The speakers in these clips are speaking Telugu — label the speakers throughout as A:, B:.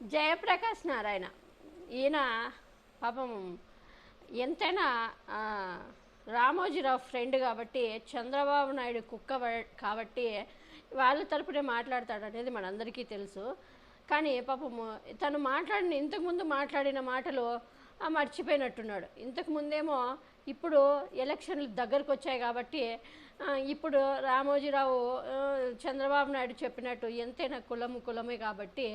A: జయప్రకాష్ నారాయణ. ఈయన పాపం ఎంతైనా రామోజీరావు ఫ్రెండ్ కాబట్టి చంద్రబాబు నాయుడు కుక్క కాబట్టి వాళ్ళ తరపునే మాట్లాడతాడు అనేది మనందరికీ తెలుసు. కానీ పాపము తను మాట్లాడిన ఇంతకుముందు మాట్లాడిన మాటలు మర్చిపోయినట్టున్నాడు. ఇంతకుముందేమో ఇప్పుడు ఎలక్షన్లు దగ్గరకు వచ్చాయి కాబట్టి ఇప్పుడు రామోజీరావు చంద్రబాబు నాయుడు చెప్పినట్టు ఎంతైనా కులం కులమే కాబట్టి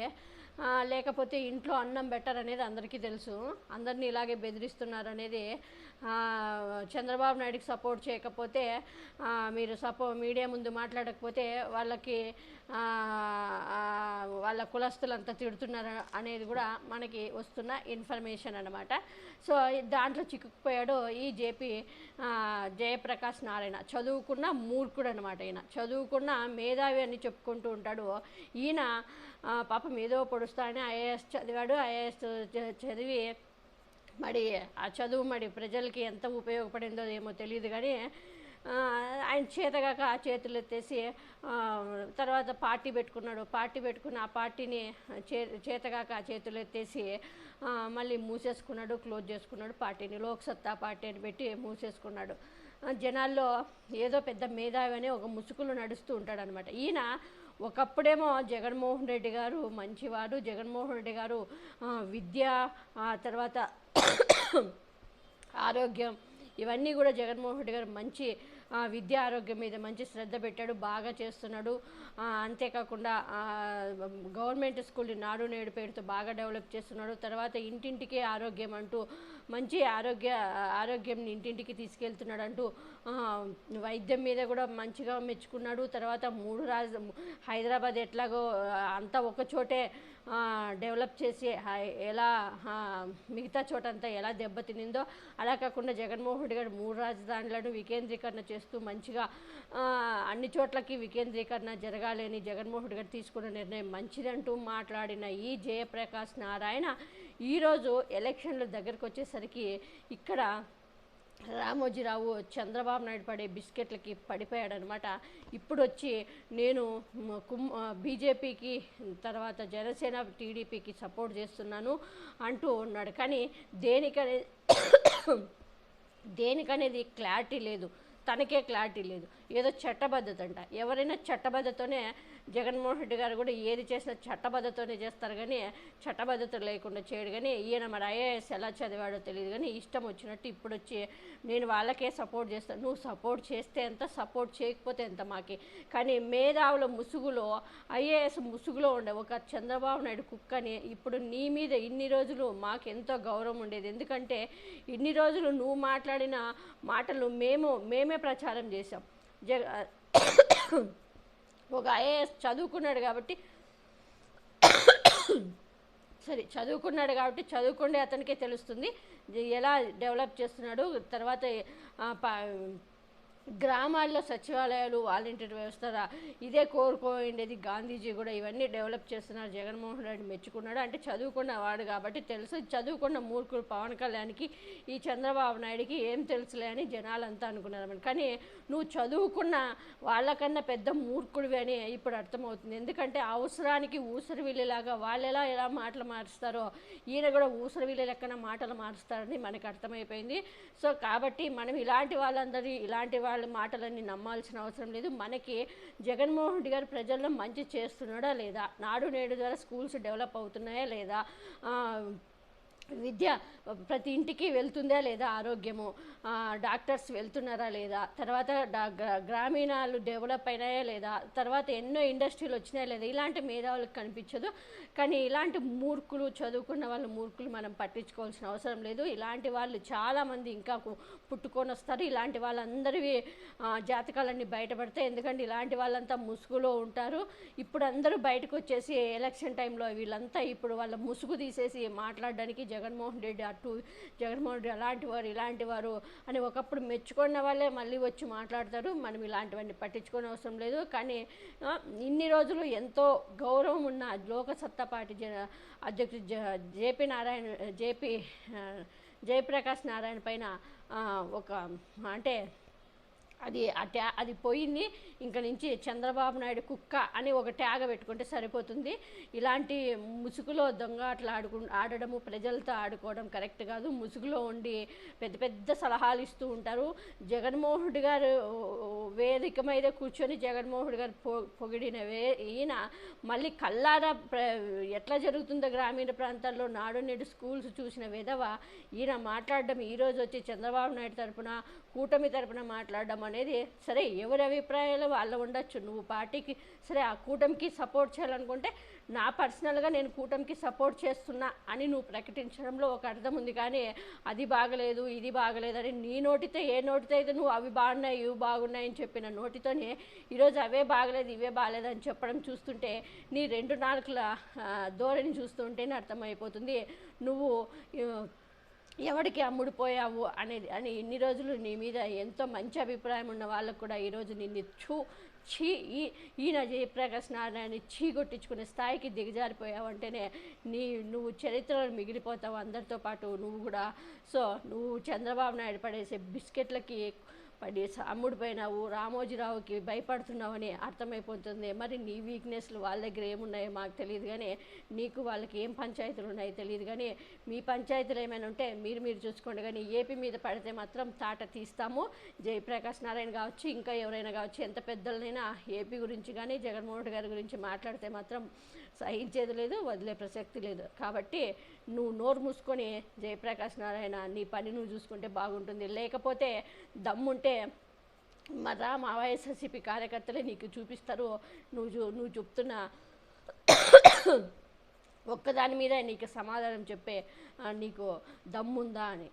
A: లేకపోతే ఇంట్లో అన్నం బెటర్ అనేది అందరికీ తెలుసు. అందరినీ ఇలాగే బెదిరిస్తున్నారు అనేది చంద్రబాబు నాయుడుకి సపోర్ట్ చేయకపోతే మీరు సపో మీడియా ముందు మాట్లాడకపోతే వాళ్ళకి వాళ్ళ కులస్తులంతా తిడుతున్నారు అనేది కూడా మనకి వస్తున్న ఇన్ఫర్మేషన్ అనమాట సో దాంట్లో చిక్కుకుపోయాడు ఈ జేపీ జయప్రకాష్ నారాయణ. చదువుకు చదువుకున్న మూర్ఖుడు అనమాట ఈయన. చదువుకున్న మేధావి అని చెప్పుకుంటూ ఉంటాడు. ఈయన పాపం ఏదో పొడుస్తా అని ఐఏఎస్ చదివాడు. ఐఏఎస్ చదివి మరి ఆ చదువు మరి ప్రజలకి ఎంత ఉపయోగపడిందో ఏమో తెలియదు కానీ ఆయన చేతగాక ఆ చేతులు ఎత్తేసి తర్వాత పార్టీ పెట్టుకున్నాడు. పార్టీ పెట్టుకుని ఆ పార్టీని చే చేతగాక ఆ చేతులు ఎత్తేసి మళ్ళీ మూసేసుకున్నాడు క్లోజ్ చేసుకున్నాడు పార్టీని. లోక్సత్తా పార్టీ అని పెట్టి మూసేసుకున్నాడు. జనాల్లో ఏదో పెద్ద మేధావి ఒక ముసుగులో నడుస్తూ ఉంటాడనమాట. ఈయన ఒకప్పుడేమో జగన్మోహన్ రెడ్డి గారు మంచివాడు జగన్మోహన్ రెడ్డి గారు విద్య ఆ తర్వాత ఆరోగ్యం ఇవన్నీ కూడా జగన్మోహన్ రెడ్డి గారు మంచి విద్య ఆరోగ్యం మీద మంచి శ్రద్ధ పెట్టాడు బాగా చేస్తున్నాడు. అంతేకాకుండా గవర్నమెంట్ స్కూల్ నాడు నేడు పేరుతో బాగా డెవలప్ చేస్తున్నాడు. తర్వాత ఇంటింటికే ఆరోగ్యం అంటూ మంచి ఆరోగ్య ఆరోగ్యం ఇంటింటికి తీసుకెళ్తున్నాడు అంటూ వైద్యం మీద కూడా మంచిగా మెచ్చుకున్నాడు. తర్వాత మూడు రాజ హైదరాబాద్ ఎట్లాగో అంతా ఒక చోటే డెవలప్ చేసి హై- ఎలా మిగతా మిగతా చోటంతా ఎలా దెబ్బతినిందో అలా కాకుండా జగన్మోహన్ రెడ్డి గారు మూడు రాజధానులను వికేంద్రీకరణ చేస్తూ మంచిగా అన్ని చోట్లకి వికేంద్రీకరణ జరగాలి అని జగన్మోహన్ రెడ్డి గారు తీసుకున్న నిర్ణయం మంచిదంటూ మాట్లాడిన ఈ జయప్రకాష్ నారాయణ ఈరోజు ఎలక్షన్ల దగ్గరకు వచ్చేసరికి ఇక్కడ రామోజీరావు చంద్రబాబు నాయుడు పడే బిస్కెట్లకి పడిపోయాడనమాట. ఇప్పుడు వచ్చి నేను కుమ్ బీజేపీకి తర్వాత జనసేన టీడీపీకి సపోర్ట్ చేస్తున్నాను అంటూ ఉన్నాడు. కానీ దేనికనే దేనికనేది క్లారిటీ లేదు. తనకే క్లారిటీ లేదు. ఏదో చట్టబద్ధత అంట ఎవరైనా చట్టబద్ధతోనే జగన్మోహన్ రెడ్డి గారు కూడా ఏది చేసినా చట్టబద్ధతోనే చేస్తారు కానీ చట్టబద్ధత లేకుండా చేయడు కానీ ఈయన మరి ఐఏఎస్ ఎలా చదివాడో తెలియదు కానీ ఇష్టం వచ్చినట్టు ఇప్పుడు వచ్చి నేను వాళ్ళకే సపోర్ట్ చేస్తాను నువ్వు సపోర్ట్ చేస్తే ఎంత సపోర్ట్ చేయకపోతే ఎంత మాకి. కానీ మేధావుల ముసుగులో ఐఏఎస్ ముసుగులో ఉండే ఒక చంద్రబాబు నాయుడు కుక్కని ఇప్పుడు నీ మీద ఇన్ని రోజులు మాకు ఎంతో గౌరవం ఉండేది. ఎందుకంటే ఇన్ని రోజులు నువ్వు మాట్లాడిన మాటలు మేము మేమే ప్రచారం చేశాం. జగ ఒక ఐఏఎస్ చదువుకున్నాడు కాబట్టి సరే చదువుకున్నాడు కాబట్టి చదువుకుండే అతనికే తెలుస్తుంది. ఎలా డెవలప్ చేస్తున్నాడు తర్వాత గ్రామాల్లో సచివాలయాలు వాలంటీర్ వ్యవస్థ రా- ఇదే కోరుకోండేది గాంధీజీ కూడా. ఇవన్నీ డెవలప్ చేస్తున్నారు జగన్మోహన్ రెడ్డి మెచ్చుకున్నాడు. అంటే చదువుకున్న వాడు కాబట్టి తెలుసు. చదువుకున్న మూర్ఖుడు పవన్ కళ్యాణ్కి ఈ చంద్రబాబు నాయుడికి ఏం తెలుసులే అని జనాలంతా అనుకున్నారు. కానీ నువ్వు చదువుకున్న వాళ్ళకన్నా పెద్ద మూర్ఖుడివి అని ఇప్పుడు అర్థమవుతుంది. ఎందుకంటే అవసరానికి ఊసరివిల్లిలాగా వాళ్ళు ఎలా ఎలా మాటలు మారుస్తారో ఈయన కూడా ఊసరివిల్లి లెక్కన మాటలు మారుస్తారని మనకు అర్థమైపోయింది. సో కాబట్టి మనం ఇలాంటి వాళ్ళందరి ఇలాంటి వాళ్ళు వాళ్ళ మాటలన్నీ నమ్మాల్సిన అవసరం లేదు. మనకి జగన్మోహన్ రెడ్డి గారు ప్రజల్లో మంచి చేస్తున్నాడా లేదా? నాడు నేడు ద్వారా స్కూల్స్ డెవలప్ అవుతున్నాయా లేదా? విద్య ప్రతి ఇంటికి వెళ్తుందా లేదా ఆరోగ్యము? డాక్టర్స్ వెళ్తున్నారా లేదా? తర్వాత గ్రామీణాలు డెవలప్ అయినాయా లేదా? తర్వాత ఎన్నో ఇండస్ట్రీలు వచ్చినాయా లేదా? ఇలాంటి మేధావులకు కనిపించదు. కానీ ఇలాంటి మూర్ఖులు చదువుకున్న వాళ్ళు మూర్ఖులు మనం పట్టించుకోవాల్సిన అవసరం లేదు. ఇలాంటి వాళ్ళు చాలామంది ఇంకా పుట్టుకొని వస్తారు. ఇలాంటి వాళ్ళందరివి జాతకాలన్నీ బయటపడతాయి. ఎందుకంటే ఇలాంటి వాళ్ళంతా ముసుగులో ఉంటారు. ఇప్పుడు అందరూ బయటకు వచ్చేసి ఎలక్షన్ టైంలో వీళ్ళంతా ఇప్పుడు వాళ్ళ ముసుగు తీసేసి మాట్లాడడానికి జగన్మోహన్ రెడ్డి అటు జగన్మోహన్ రెడ్డి అలాంటి వారు ఇలాంటి వారు అని ఒకప్పుడు మెచ్చుకున్న వాళ్ళే మళ్ళీ వచ్చి మాట్లాడతారు. మనం ఇలాంటివన్నీ పట్టించుకోని అవసరం లేదు. కానీ ఇన్ని రోజులు ఎంతో గౌరవం ఉన్న లోకసత్తా పార్టీ జన అధ్యక్షుడు జ- జేపీ నారాయణ జేపీ జయప్రకాష్ నారాయణ పైన ఒక అంటే అది ఆ ట్యా అది పోయింది. ఇంక నుంచి చంద్రబాబు నాయుడు కుక్క అని ఒక ట్యాగ పెట్టుకుంటే సరిపోతుంది. ఇలాంటి ముసుగులో దొంగ ఆటలు ఆడుకు ఆడడము ప్రజలతో ఆడుకోవడం కరెక్ట్ కాదు. ముసుగులో ఉండి పెద్ద పెద్ద సలహాలు ఇస్తూ ఉంటారు. జగన్మోహన్ రెడ్డి గారు వేదిక మీద కూర్చొని జగన్మోహన్ గారు పొ పొగిడిన వే ఈయన మళ్ళీ కల్లారా ప్ర ఎట్లా జరుగుతుందో గ్రామీణ ప్రాంతాల్లో నాడు నేడు స్కూల్స్ చూసిన విధవ ఈయన మాట్లాడడం ఈరోజు వచ్చి చంద్రబాబు నాయుడు తరపున కూటమి తరపున మాట్లాడడం అనేది సరే ఎవరి అభిప్రాయాలు వాళ్ళ ఉండొచ్చు. నువ్వు పార్టీకి సరే ఆ కూటమికి సపోర్ట్ చేయాలనుకుంటే నా పర్సనల్గా నేను కూటమికి సపోర్ట్ చేస్తున్నా అని నువ్వు ప్రకటించడంలో ఒక అర్థం ఉంది. కానీ అది బాగలేదు ఇది బాగలేదు అని నీ నోటితో ఏ నోటితో అయితే నువ్వు అవి బాగున్నాయి ఇవి బాగున్నాయి నేను చెప్పిన నోటితోనే ఈరోజు అవే బాగలేదు ఇవే బాగలేదు అని చెప్పడం చూస్తుంటే నీ రెండు నాలుగుల ధోరణి చూస్తుంటేనే అర్థమైపోతుంది. నువ్వు ఎవరికి అమ్ముడుపోయావు అనేది అని ఇన్ని రోజులు నీ మీద ఎంతో మంచి అభిప్రాయం ఉన్న వాళ్ళకు కూడా ఈరోజు నిన్ను చూ చీ ఈ ఈయన జయప్రకాష్ నారాయణ చీ కొట్టించుకునే స్థాయికి దిగజారిపోయావు అంటేనే నీ నువ్వు చరిత్రలో మిగిలిపోతావు అందరితో పాటు నువ్వు కూడా. సో నువ్వు చంద్రబాబు నాయుడు పడేసే బిస్కెట్లకి పడి అమ్ముడిపోయినావు రామోజీరావుకి భయపడుతున్నావని అర్థమైపోతుంది. మరి నీ వీక్నెస్లు వాళ్ళ దగ్గర ఏమున్నాయో మాకు తెలియదు కానీ నీకు వాళ్ళకి ఏం పంచాయతీలు ఉన్నాయో తెలియదు కానీ మీ పంచాయతీలు ఏమైనా ఉంటే మీరు మీరు చూసుకోండి కానీ ఏపీ మీద పడితే మాత్రం తాట తీస్తాము. జయప్రకాష్ నారాయణ కావచ్చు ఇంకా ఎవరైనా కావచ్చు ఎంత పెద్దలనైనా ఏపీ గురించి కానీ జగన్మోహన్ రెడ్డి గారి గురించి మాట్లాడితే మాత్రం సహించేది లేదు వదిలే ప్రసక్తి లేదు. కాబట్టి నువ్వు నోరు మూసుకొని జయప్రకాష్ నారాయణ నీ పని నువ్వు చూసుకుంటే బాగుంటుంది. లేకపోతే దమ్ముంటే మరా మా వైఎస్ఆర్సీపీ కార్యకర్తలే నీకు చూపిస్తారు. నువ్వు నువ్వు చెప్తున్న ఒక్కదాని మీద నీకు సమాధానం చెప్పే నీకు దమ్ముందా అని.